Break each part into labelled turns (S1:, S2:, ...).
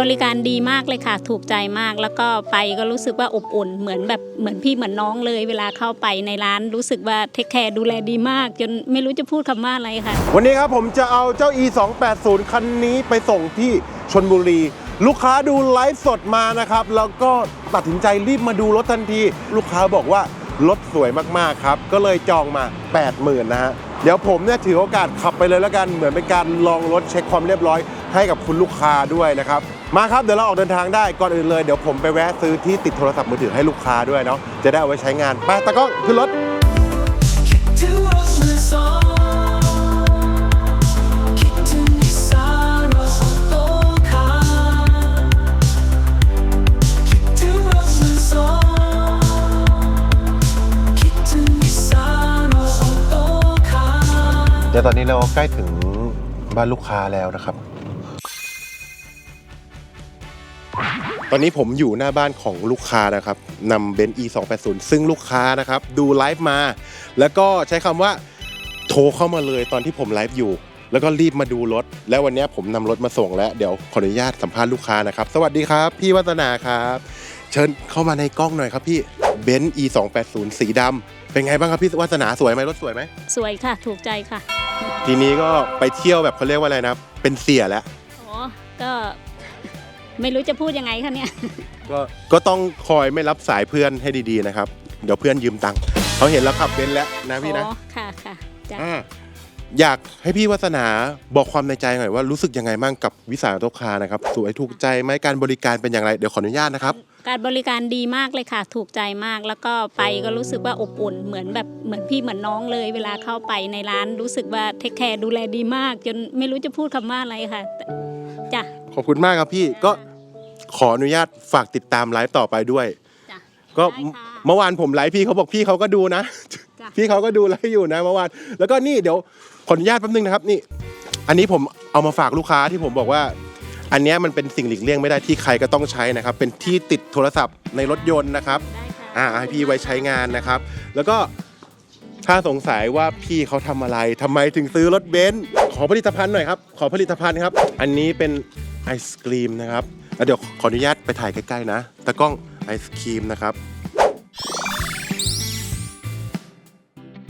S1: บริการดีมากเลยค่ะ ถูกใจมากแล้วก็ไปก็รู้สึกว่าอบอุ่น เหมือนแบบเหมือนพี่เหมือนน้องเลย เวลาเข้าไปในร้านรู้สึกว่าเทคแคร์ดูแลดีมาก จนไม่รู้จะพูดคำว่าอะไรค่ะ
S2: วันนี้ครับผมจะเอาเจ้า e 2 8 0คันนี้ไปส่งที่ชนบุรี ลูกค้าดูไลฟ์สดมานะครับ แล้วก็ตัดสินใจรีบมาดูรถทันที ลูกค้าบอกว่ารถสวยมากๆครับ ก็เลยจองมา 80,000นะฮะเดี๋ยวผมเนี่ยถือโอกาสขับไปเลยแล้วกันเหมือนเป็นการลองรถเช็คความเรียบร้อย ให้กับคุณลูกค้าด้วยนะครับ มาครับเดี๋ยวเราออกเดินทางได้ก่อนอื่นเลยเดี๋ยวผมไปแวะซื้อที่ติดโทรศัพท์มือถือให้ลูกค้าด้วยเนาะจะได้เอาไว้ใช้งานไปตะก้องขึ้นรถ
S3: คิดถึงรถมือสองคิดถึงนิสสันรถโตคาร์คิดถึงรถมือสองคิดถึงนิสสันรถโตคาร์
S2: เดี๋ยวตอนนี้เราใกล้ถึงบ้านลูกค้าแล้วนะครับ ตอนนี้ผมอยู่หน้าบ้านของลูกค้านะครับนำเบนซ์ e 2 8 0ซึ่งลูกค้านะครับ ดูไลฟ์มา แล้วก็ใช้คำว่าโทรเข้ามาเลยตอนที่ผมไลฟ์อยู่ แล้วก็รีบมาดูรถ แล้ววันนี้ผมนำรถมาส่งแล้ว เดี๋ยวขออนุญาตสัมภาษณ์ลูกค้านะครับ สวัสดีครับ พี่วัฒนาครับ เชิญเข้ามาในกล้องหน่อยครับพี่เบนซ์ e 2 8 0สีดำเป็นไงบ้างครับพี่วัฒนาสวยไหมรถสวยไหม
S1: สวยค่ะ ถูกใจค่ะ
S2: ทีนี้ก็ไปเที่ยวแบบเขาเรียกว่าอะไรนะเป็นเสียแล้ว
S1: อ๋อก็ ไม่รู้จะพูดยังไงคะเนี่ย
S2: ก็ก็ต้องคอยไม่รับสายเพื่อนให้ดีๆนะครับ เดี๋ยวเพื่อนยืมตังค์เขาเห็นแล้วขับเบนซ์แล้วนะพี่นะ
S1: อ๋อ ค่ะค่ะจ้ะ
S2: อ่า อยากให้พี่วัฒนาบอกความในใจหน่อยว่ารู้สึกยังไงบ้างกับวิสาหกิจคานะครับสวยถูกใจไหมการบริการเป็นอย่างไร เดี๋ยวขออนุญาตนะครับ
S1: การบริการดีมากเลยค่ะ ถูกใจมากแล้วก็ไปก็รู้สึกว่าอบอุ่นเหมือนแบบเหมือนพี่เหมือนน้องเลย เวลาเข้าไปในร้านรู้สึกว่าเทคแคร์ดูแลดีมาก จนไม่รู้จะพูดคำว่าอะไรค่ะแต่จ้ะ
S2: ขอบคุณมากครับพี่ก็ขออนุญาตฝากติดตามไลฟ์ต่อไปด้วย
S1: จ้ะ
S2: ก็
S1: ได้ค่ะ
S2: เมื่อวานผมไลฟ์พี่เขาบอกพี่เขาก็ดูนะ
S1: จ้ะ
S2: พี่เขาก็ดูไลฟ์อยู่นะเมื่อวานแล้วก็นี่เดี๋ยวขออนุญาตแป๊บนึงนะครับนี่ อันนี้ผมเอามาฝากลูกค้าที่ผมบอกว่า อันเนี้ยมันเป็นสิ่งหลีกเลี่ยงไม่ได้ที่ใครก็ต้องใช้นะครับ เป็นที่ติดโทรศัพท์ในรถยนต์นะครับ
S1: ได้ค่ะ
S2: อ่าให้พี่ไว้ใช้งานนะครับ แล้วก็ถ้าสงสัยว่าพี่เขาทำอะไรทำไมถึงซื้อรถเบนซ์ขอผลิตภัณฑ์หน่อยครับ ขอผลิตภัณฑ์ครับ อันนี้เป็นไอศครีมนะครับแล้วเดี๋ยวขออนุญาตไปถ่ายใกล้ๆนะตะกล้อง ไอศครีมนะครับ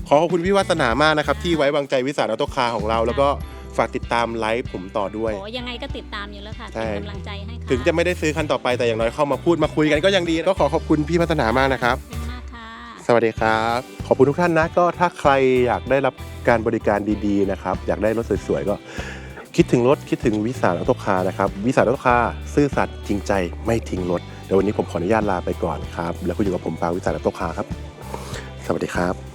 S2: ขอขอบคุณพี่วัฒนามากนะครับ ที่ไว้วางใจวิสาหออโตคาร์ของเรา แล้วก็ฝากติดตามไลฟ์ผมต่อด้วย
S1: โอ้ยังไงก็ติดตามอยู่แล้วค่ะ
S2: ใช่
S1: เป็นกำลังใจให้ค่ะ
S2: ถึงจะไม่ได้ซื้อคันต่อไปแต่อย่างน้อยเข้ามาพูดมาคุยกันก็ยังดี ก็ขอขอบคุณพี่พัฒนามากนะครับ
S1: ขอบคุณมากค่ะ
S2: สวัสดีครับ ขอบคุณทุกท่านนะ ก็ถ้าใครอยากได้รับการบริการดีๆนะครับ อยากได้รถสวยๆ ก็ คิดถึงรถคิดถึงวิสาหออโตคาร์นะครับ วิสาหออโตคาร์ซื่อสัตย์จริงใจไม่ทิ้งรถ เดี๋ยววันนี้ผมขออนุญาตลาไปก่อนครับ แล้วก็อยู่กับผมปาวิจาหออโตคาครับ สวัสดีครับ